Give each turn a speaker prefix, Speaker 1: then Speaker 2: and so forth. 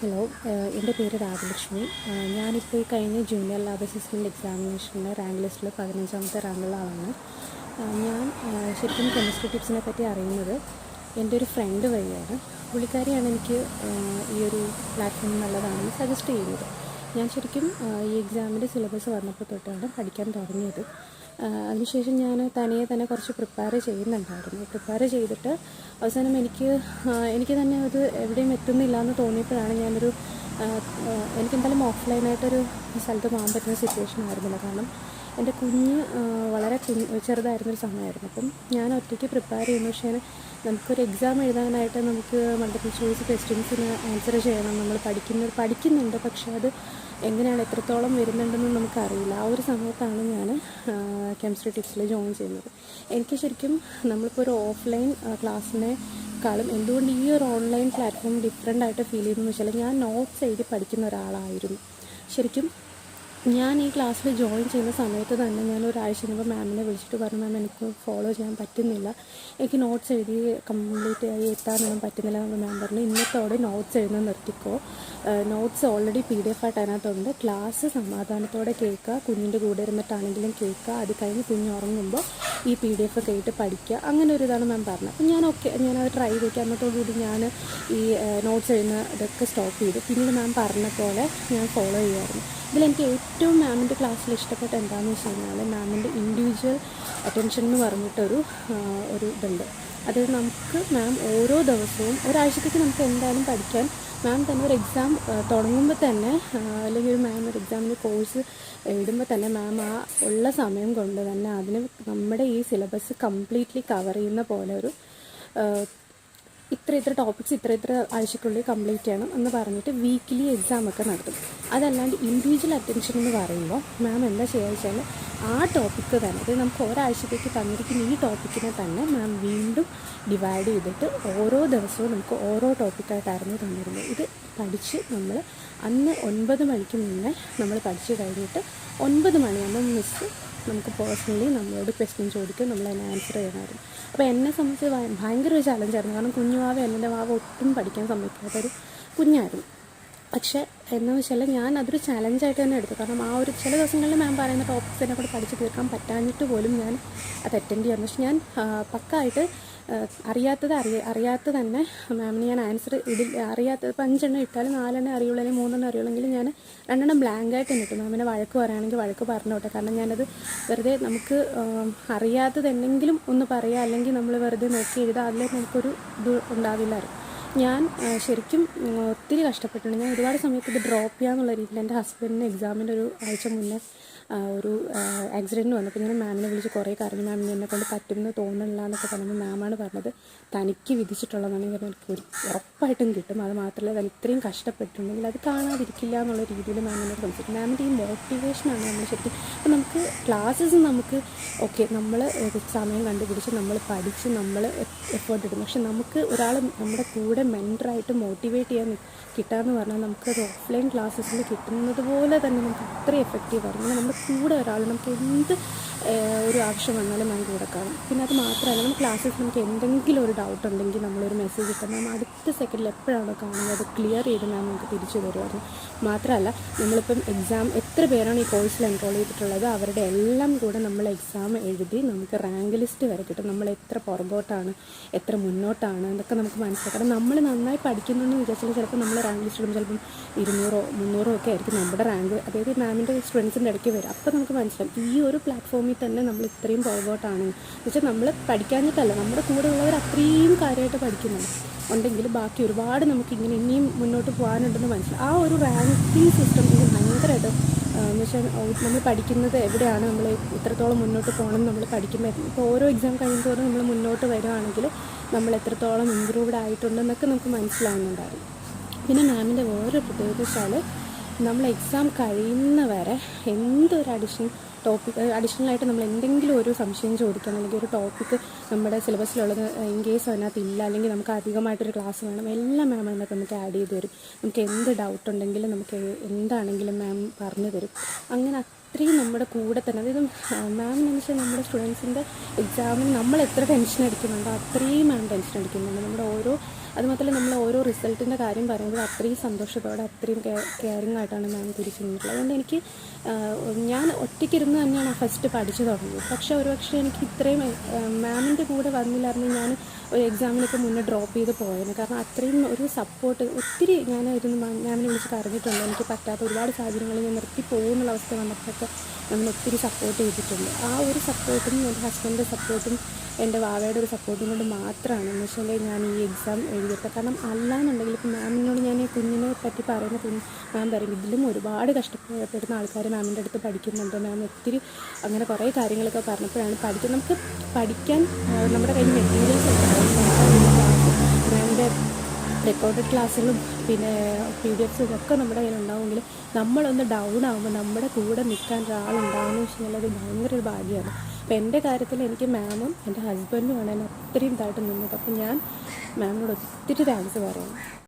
Speaker 1: Hello എന്റെ പേര് രാജലക്ഷ്മി. ഞാനിപ്പോൾ ഈ കഴിഞ്ഞ ജൂനിയർ ലാബ് അസിസ്റ്റന്റ് എക്സാമിനേഷന് റാങ്ക് ലിസ്റ്റിൽ പതിനഞ്ചാമത്തെ റാങ്കുള്ള ആളാണ്. ഞാൻ ശരിക്കും കെമിസ്ട്രി ടിപ്സിനെ പറ്റി അറിയുന്നത് എന്റെ ഒരു ഫ്രണ്ട് വഴിയാണ്. പുള്ളിക്കാരിയാണ് എനിക്ക് ഈ ഒരു പ്ലാറ്റ്ഫോം നല്ലതാണെന്ന് സജസ്റ്റ് ചെയ്യുന്നത്. ഞാൻ ശരിക്കും ഈ എക്സാമിന്റെ സിലബസ് വന്നപ്പോൾ തൊട്ടാണ് പഠിക്കാൻ തുടങ്ങിയത്. അതിനുശേഷം ഞാൻ തനിയെ തന്നെ കുറച്ച് പ്രിപ്പയർ ചെയ്യുന്നുണ്ടായിരുന്നു. പ്രിപ്പയർ ചെയ്തിട്ട് അവസാനം എനിക്ക് എനിക്ക് തന്നെ അത് എവിടെയും എത്തുന്നില്ല എന്ന് തോന്നിയപ്പോഴാണ് ഞാനൊരു എനിക്കെന്തായാലും ഓഫ്ലൈനായിട്ടൊരു സ്ഥലത്ത് പോകാൻ പറ്റുന്ന സിറ്റുവേഷൻ ആയിരുന്നില്ല. കാരണം എന്റെ കുഞ്ഞ് വളരെ കുഞ്ഞ് ചെറുതായിരുന്നൊരു സമയമായിരുന്നു. അപ്പം ഞാൻ ഒറ്റയ്ക്ക് പ്രിപ്പയർ ചെയ്യുന്നു. പക്ഷേ നമുക്കൊരു എക്സാം എഴുതാനായിട്ട് നമുക്ക് മൾട്ടിപ്പിൾ ചോയ്സ് ക്വസ്റ്റ്യൻസിന് ആൻസർ ചെയ്യണം. നമ്മൾ പഠിക്കുന്ന പഠിക്കുന്നുണ്ട്. പക്ഷേ അത് എങ്ങനെയാണ് എത്രത്തോളം വരുന്നുണ്ടെന്ന് നമുക്കറിയില്ല. ആ ഒരു സമയത്താണ് ഞാൻ കെമിസ്ട്രി ടിപ്സിൽ ജോയിൻ ചെയ്യുന്നത്. എനിക്ക് ശരിക്കും നമ്മളിപ്പോൾ ഒരു ഓഫ്ലൈൻ ക്ലാസ്സിനെ ക്കാളും എന്തുകൊണ്ട് ഈ ഒരു ഓൺലൈൻ പ്ലാറ്റ്ഫോം ഡിഫറെന്റ് ആയിട്ട് ഫീൽ ചെയ്യുന്നതെന്ന് വെച്ചാൽ ഞാൻ നോട്ട്സ് എഴുതി പഠിക്കുന്ന ഒരാളായിരുന്നു. ശരിക്കും ഞാൻ ഈ ക്ലാസ്സിൽ ജോയിൻ ചെയ്യുന്ന സമയത്ത് തന്നെ ഞാൻ ഒരാഴ്ച മുമ്പ് മാമിനെ വിളിച്ചിട്ട് പറഞ്ഞു മാം എനിക്ക് ഫോളോ ചെയ്യാൻ പറ്റുന്നില്ല. എനിക്ക് നോട്ട്സ് എഴുതി കംപ്ലീറ്റ് ആയി എത്താനൊന്നും പറ്റുന്നില്ല. എന്ന് മാം പറഞ്ഞു ഇന്നത്തോടെ നോട്ട്സ് എഴുതുന്നത് നിർത്തിക്കോ. Notes already P D F ആയിട്ട് അതിനകത്തുണ്ട്. ക്ലാസ് സമാധാനത്തോടെ കേൾക്കുക. കുഞ്ഞിന്റെ കൂടെ ഇരുന്നിട്ടാണെങ്കിലും കേൾക്കുക. അത് കഴിഞ്ഞ് കുഞ്ഞ് ഉറങ്ങുമ്പോൾ ഈ പി ഡി എഫ് കേട്ട് പഠിക്കുക. അങ്ങനെ ഒരു ഇതാണ് മാം പറഞ്ഞത്. അപ്പം ഞാൻ ഓക്കെ ഞാനത് ട്രൈ ചെയ്തേക്കാം അന്നത്തോടുകൂടി ഞാൻ ഈ നോട്ട്സ് എഴുതുന്ന ഇതൊക്കെ സ്റ്റോപ്പ് ചെയ്തു. പിന്നീട് മാം പറഞ്ഞ പോലെ ഞാൻ ഫോളോ ചെയ്യുമായിരുന്നു ഇതിലെനിക്ക് ഏറ്റവും മാമിന്റെ ക്ലാസ്സിൽ ഇഷ്ടപ്പെട്ട എന്താണെന്ന് വെച്ച് കഴിഞ്ഞാൽ മാമിന്റെ ഇൻഡിവിജ്വൽ അറ്റൻഷൻ എന്ന് പറഞ്ഞിട്ടൊരു ഒരു ഇതുണ്ട്. അതായത് നമുക്ക് മാം ഓരോ ദിവസവും ഒരാഴ്ചത്തേക്ക് നമുക്ക് എന്തായാലും പഠിക്കാൻ മാം തന്നെ ഒരു എക്സാം തുടങ്ങുമ്പോൾ തന്നെ അല്ലെങ്കിൽ ഒരു മാം ഒരു എക്സാമിന് കോഴ്സ് എഴുതുമ്പോൾ തന്നെ മാം ആ ഉള്ള സമയം കൊണ്ട് തന്നെ അതിന് നമ്മുടെ ഈ സിലബസ് കംപ്ലീറ്റ്ലി കവർ ചെയ്യുന്ന പോലെ ഒരു ഇത്ര ഇത്ര ടോപ്പിക്സ് ഇത്ര ഇത്ര ആഴ്ചക്കുള്ളിൽ കംപ്ലീറ്റ് ചെയ്യണം എന്ന് പറഞ്ഞിട്ട് വീക്കിലി എക്സാം ഒക്കെ നടത്തും. അതല്ലാണ്ട് ഇൻഡിവിജ്വൽ അറ്റൻഷൻ എന്ന് പറയുമ്പോൾ മാം എന്താ ചെയ്യുക വെച്ചാൽ ആ ടോപ്പിക്ക് തന്നെ അതായത് നമുക്ക് ഒരാഴ്ചത്തേക്ക് തന്നിരിക്കുന്ന ഈ ടോപ്പിക്കിനെ തന്നെ മാം വീണ്ടും ഡിവൈഡ് ചെയ്തിട്ട് ഓരോ ദിവസവും നമുക്ക് ഓരോ ടോപ്പിക്കായിട്ടായിരുന്നു തന്നിരുന്നത്. ഇത് പഠിച്ച് നമ്മൾ അന്ന് ഒൻപത് മണിക്ക് മുന്നേ നമ്മൾ പഠിച്ചു കഴിഞ്ഞിട്ട് ഒൻപത് മണിയാകുമ്പോൾ മിസ്സ് നമുക്ക് പേഴ്സണലി നമ്മളോട് ക്വസ്റ്റ്യൻ ചോദിക്കും നമ്മൾ അതിന് ആൻസർ ചെയ്യണമായിരുന്നു. അപ്പോൾ എന്നെ സംബന്ധിച്ച് ഭയ- ഭയങ്കര ഒരു ചലഞ്ചായിരുന്നു കാരണം കുഞ്ഞുവാവ് എന്റെ വാവ് ഒട്ടും പഠിക്കാൻ സമ്മതിക്കാത്തൊരു കുഞ്ഞായിരുന്നു. പക്ഷേ എന്ന് വെച്ചാൽ ഞാൻ അതൊരു ചലഞ്ചായിട്ട് തന്നെ എടുത്തു. കാരണം ആ ഒരു ചില ദിവസങ്ങളിൽ മാം പറയുന്ന ടോപ്പിക്സ് എന്നെ കൂടെ പഠിച്ച് തീർക്കാൻ പറ്റാഞ്ഞിട്ട് പോലും ഞാൻ അത് അറ്റൻഡ് ചെയ്യാറുണ്ട്. പക്ഷെ ഞാൻ പക്കായിട്ട് അറിയാത്തത് അറിയ അറിയാത്ത തന്നെ മാമിന് ഞാൻ ആൻസർ ഇതിൽ അറിയാത്ത ഇപ്പം അഞ്ചെണ്ണം ഇട്ടാലും നാലെണ്ണം അറിയുള്ളൂ അല്ലെങ്കിൽ മൂന്നെണ്ണം അറിയുള്ളെങ്കിൽ ഞാൻ രണ്ടെണ്ണം ബ്ലാങ്ക് ആയിട്ട് ഇട്ടു. മാമിനെ വഴക്ക് പറയുകയാണെങ്കിൽ വഴക്ക് പറഞ്ഞോട്ടെ കാരണം ഞാനത് വെറുതെ നമുക്ക് അറിയാത്തത് എന്തെങ്കിലും ഒന്ന് പറയുക അല്ലെങ്കിൽ നമ്മൾ വെറുതെ നോക്കി എഴുതുക അതിൽ നമുക്കൊരു ഇത് ഉണ്ടാവില്ലായിരുന്നു. ഞാൻ ശരിക്കും ഒത്തിരി കഷ്ടപ്പെട്ടിട്ടുണ്ട്. ഞാൻ ഒരുപാട് സമയത്ത് ഇത് ഡ്രോപ്പ് ചെയ്യാന്നുള്ള രീതിയിൽ എന്റെ ഹസ്ബൻഡിന് എക്സാമിന്റെ ഒരു ആഴ്ച മുന്നേ ഒരു ആക്സിഡന്റ് വന്നപ്പോൾ ഞാൻ മാമിനെ വിളിച്ച് കുറേ കാര്യങ്ങൾ മാമിന് എന്നെ കൊണ്ട് പറ്റുമെന്ന് തോന്നുന്നില്ല എന്നൊക്കെ പറഞ്ഞപ്പോൾ മാമാണ് പറഞ്ഞത്. തനിക്ക് വിധിച്ചിട്ടുള്ളതാണെങ്കിൽ എനിക്ക് ഒരു ഉറപ്പായിട്ടും കിട്ടും. അത് മാത്രമല്ല താൻ ഇത്രയും കഷ്ടപ്പെട്ടിട്ടുണ്ടെങ്കിൽ അത് കാണാതിരിക്കില്ല എന്നുള്ള രീതിയിൽ മാമിനോട് സംസാരിക്കും മാമിന്റെ ഈ മോട്ടിവേഷനാണ് നമ്മൾ ശരിക്കും അപ്പോൾ നമുക്ക് ക്ലാസ്സസ് നമുക്ക് ഓക്കെ നമ്മൾ സമയം കണ്ടുപിടിച്ച് നമ്മൾ പഠിച്ച് നമ്മൾ എഫേർട്ട് ഇടും പക്ഷെ നമുക്ക് ഒരാൾ നമ്മുടെ കൂടെ മെന്ററായിട്ട് മോട്ടിവേറ്റ് ചെയ്യാൻ കിട്ടാമെന്ന് പറഞ്ഞാൽ നമുക്ക് അത് ഓഫ്ലൈൻ ക്ലാസ്സസിൽ കിട്ടുന്നത് പോലെ തന്നെ നമുക്ക് അത്രയും എഫക്റ്റീവ് ആണ്. കാരണം നമ്മുടെ കൂടെ ഒരാൾ നമുക്ക് എന്ത് ഒരു ആവശ്യം വന്നാലും നമുക്ക് കൂടെ കാണും. പിന്നെ അത് മാത്രമല്ല നമ്മൾ ക്ലാസ്സിൽ നമുക്ക് എന്തെങ്കിലും ഒരു ഡൗട്ട് ഉണ്ടെങ്കിൽ നമ്മളൊരു മെസ്സേജ് ഇട്ടാൽ മാം അടുത്ത സെക്കൻഡിൽ എപ്പോഴാണോ കാണുന്നത് അത് ക്ലിയർ ചെയ്ത് മാം നമുക്ക് തിരിച്ചു തരുമായിരുന്നു മാത്രമല്ല നമ്മളിപ്പം എക്സാം എത്ര പേരാണ് ഈ കോഴ്സിൽ എൻറോൾ ചെയ്തിട്ടുള്ളത്? അവരുടെ എല്ലാം കൂടെ നമ്മൾ എക്സാം എഴുതി നമുക്ക് റാങ്ക് ലിസ്റ്റ് വരെ കിട്ടും. നമ്മൾ എത്ര പുറകോട്ടാണ് എത്ര മുന്നോട്ടാണ് എന്നൊക്കെ നമുക്ക് മനസ്സിലാക്കണം നമ്മൾ നന്നായി പഠിക്കുന്നുണ്ടെന്ന് വിചാരിച്ചാൽ ചിലപ്പോൾ നമ്മൾ റാങ്ക് ലിസ്റ്റ് ഇടുമ്പോൾ ചിലപ്പം ഇരുന്നൂറോ മുന്നൂറോ ഒക്കെ ആയിരിക്കും നമ്മുടെ റാങ്ക് അതായത് മാമിന്റെ സ്റ്റുഡൻസിന്റെ ഇടയ്ക്ക് വരും. അപ്പോൾ നമുക്ക് മനസ്സിലാവും. ഈ ഒരു പ്ലാറ്റ്ഫോമിൽ തന്നെ നമ്മൾ ഇത്രയും പുറകോട്ടാണ്. എന്ന് വെച്ചാൽ നമ്മൾ പഠിക്കാഞ്ഞിട്ടല്ല നമ്മുടെ കൂടെ ഉള്ളവർ അത്രയും കാര്യമായിട്ട് പഠിക്കുന്നുണ്ട്. ഉണ്ടെങ്കിൽ ബാക്കി ഒരുപാട് നമുക്ക് ഇങ്ങനെ ഇനിയും മുന്നോട്ട് പോകാനുണ്ടെന്ന് മനസ്സിലാവും. ആ ഒരു റാങ്കിങ് സിസ്റ്റം വെച്ചാൽ നമ്മൾ പഠിക്കുന്നത് എവിടെയാണ് നമ്മൾ ഇത്രത്തോളം മുന്നോട്ട് പോകണം നമ്മൾ പഠിക്കുമ്പോൾ ഇപ്പോൾ ഓരോ എക്സാം കഴിയുമ്പോഴും നമ്മൾ മുന്നോട്ട് വരുവാണെങ്കിൽ നമ്മൾ എത്രത്തോളം ഇമ്പ്രൂവ്ഡ് ആയിട്ടുണ്ടെന്നൊക്കെ നമുക്ക് മനസ്സിലാവുന്നുണ്ടായിരുന്നു പിന്നെ മാമിന്റെ വേറൊരു പ്രത്യേകത വെച്ചാൽ നമ്മൾ എക്സാം കഴിയുന്നവരെ എന്തൊരു അഡിഷൻ ടോപ്പിക് അഡീഷണലായിട്ട് നമ്മൾ എന്തെങ്കിലും ഒരു സംശയം ചോദിക്കാം അല്ലെങ്കിൽ ഒരു ടോപ്പിക്ക് നമ്മുടെ സിലബസിലുള്ളത് ഇൻ കേസ് അതിനകത്ത് ഇല്ല അല്ലെങ്കിൽ നമുക്ക് അധികമായിട്ടൊരു ക്ലാസ് വേണം എല്ലാം മാം അതിനകത്ത് നമുക്ക് ആഡ് ചെയ്ത് തരും. നമുക്ക് എന്ത് ഡൗട്ട് ഉണ്ടെങ്കിലും നമുക്ക് എന്താണെങ്കിലും മാം പറഞ്ഞു തരും. അങ്ങനെ അത്രയും നമ്മുടെ കൂടെ തന്നെ അതായത് മാം എന്ന് വെച്ചാൽ നമ്മുടെ സ്റ്റുഡൻസിന്റെ എക്സാമിന് നമ്മൾ എത്ര ടെൻഷൻ അടിക്കുന്നുണ്ടോ അത്രയും മാം ടെൻഷൻ അടിക്കുന്നുണ്ട്. നമ്മുടെ ഓരോ അതുമാത്രമല്ല നമ്മൾ ഓരോ റിസൾട്ടിന്റെ കാര്യം പറയുമ്പോൾ അത്രയും സന്തോഷത്തോടെ അത്രയും കെയറിങ് ആയിട്ടാണ് മാം തിരിച്ചു നിന്നിട്ടുള്ളത് അതുകൊണ്ട് എനിക്ക് ഞാൻ ഒറ്റയ്ക്കിരുന്ന് തന്നെയാണ് ഫസ്റ്റ് പഠിച്ചു തുടങ്ങിയത്. പക്ഷേ ഒരുപക്ഷെ എനിക്ക് ഇത്രയും മാമിന്റെ കൂടെ വന്നില്ലായിരുന്നു ഞാൻ ഒരു എക്സാമിനൊക്കെ മുന്നേ ഡ്രോപ്പ് ചെയ്ത് പോയത് കാരണം അത്രയും ഒരു സപ്പോർട്ട് ഒത്തിരി ഞാൻ ഇരുന്ന് മാമിനെ വിളിച്ച് പറഞ്ഞിട്ടുണ്ട് എനിക്ക് പറ്റാത്ത ഒരുപാട് സാഹചര്യങ്ങളിൽ ഞാൻ നിർത്തി പോകുന്നുള്ള അവസ്ഥ വന്നപ്പോഴൊക്കെ നമ്മൾ ഒത്തിരി സപ്പോർട്ട് ചെയ്തിട്ടുണ്ട്. ആ ഒരു സപ്പോർട്ടും എന്റെ ഹസ്ബൻഡിന്റെ സപ്പോർട്ടും എന്റെ വാവയുടെ ഒരു സപ്പോർട്ടും കൊണ്ട് മാത്രമാണ്. എന്ന് വെച്ചാൽ ഞാൻ ഈ എക്സാം എഴുതിയത് കാരണം അല്ലാന്നുണ്ടെങ്കിൽ ഇപ്പം മാമിനോട് ഞാൻ കുഞ്ഞിനെ പറ്റി പറയുന്ന കുഞ്ഞ് മാം പറയും ഇതിലും ഒരുപാട് കഷ്ടപ്പെടുന്ന ആൾക്കാർ മാമിന്റെ അടുത്ത് പഠിക്കുന്നുണ്ട്. മാം ഒത്തിരി അങ്ങനെ കുറേ കാര്യങ്ങളൊക്കെ പറഞ്ഞപ്പോഴാണ് പഠിക്കുന്നത് നമുക്ക് പഠിക്കാൻ നമ്മുടെ കയ്യിൽ മെറ്റീരിയൽസ് മാമിന്റെ റെക്കോർഡഡ് ക്ലാസ്സുകളും പിന്നെ പി ഡി എഫ്സും ഒക്കെ നമ്മുടെ കയ്യിൽ ഉണ്ടാവുമെങ്കിൽ നമ്മളൊന്ന് ഡൗൺ ആകുമ്പോൾ നമ്മുടെ കൂടെ നിൽക്കാൻ ഒരാളുണ്ടാകുമെന്ന് വെച്ച് കഴിഞ്ഞാൽ അത് ഭയങ്കര ഒരു ഭാഗ്യമാണ്. അപ്പോൾ എന്റെ കാര്യത്തിൽ എനിക്ക് മാമും എന്റെ ഹസ്ബൻഡുമാണ് എന്നെ അത്രയും ഇതായിട്ട് നിന്നത്. അപ്പോൾ ഞാൻ മാമിനോട് ഒത്തിരി താങ്ക്സ് പറയുന്നു.